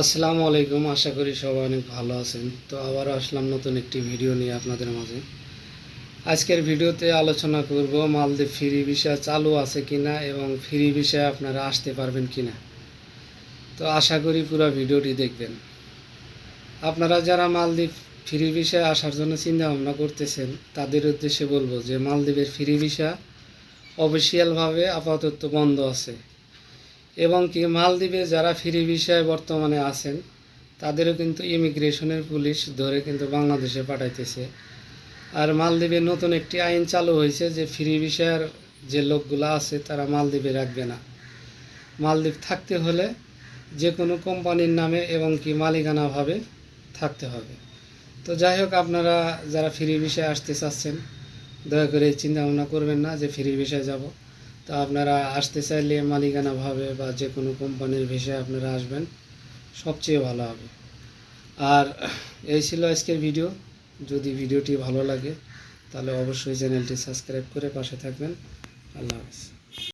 আসসালামু আলাইকুম, আশা করি সবাই অনেক ভালো আছেন। তো আবার আসলাম নতুন একটি ভিডিও নিয়ে আপনাদের মাঝে। আজকের ভিডিওতে আলোচনা করব মালদ্বীপ ফ্রি ভিসা চালু আছে কিনা এবং ফ্রি ভিসায় আপনারা আসতে পারবেন কিনা। তো আশা করি পুরো ভিডিওটি দেখবেন। আপনারা যারা মালদ্বীপ ফ্রি ভিসায় আসার জন্য চিন্তা ভাবনা করতেছেন, তাদের উদ্দেশ্যে বলব যে মালদ্বীপের ফ্রি ভিসা অফিসিয়ালভাবে আপাতত বন্ধ আছে। এবং কি মালদ্বীপে যারা ফ্রি ভিসায় বর্তমানে আছেন, তাদেরও কিন্তু ইমিগ্রেশনের পুলিশ ধরে কিন্তু বাংলাদেশে পাঠাইতেছে। আর মালদ্বীপে নতুন একটি আইন চালু হয়েছে যে ফ্রি ভিসার যে লোকগুলো আছে, তারা মালদ্বীপে রাখবে না। মালদ্বীপ থাকতে হলে যে কোনো কোম্পানির নামে এবং কি মালিকানাভাবে থাকতে হবে। তো যাই হোক, আপনারা যারা ফ্রি ভিসায় আসতে চাচ্ছেন, দয়া করে চিন্তা ভাবনা করবেন না যে ফ্রি ভিসায় যাব। তো আপনারা আসতে চাইলে মালিকানাভাবে বা যে কোনো কোম্পানির ভিসায় আপনারা আসবেন। সবচেয়ে ভালো হবে। আর এই ছিল আজকের ভিডিও। যদি ভিডিওটি ভালো লাগে, তাহলে অবশ্যই চ্যানেলটি সাবস্ক্রাইব করে পাশে থাকবেন। আল্লাহ হাফিজ।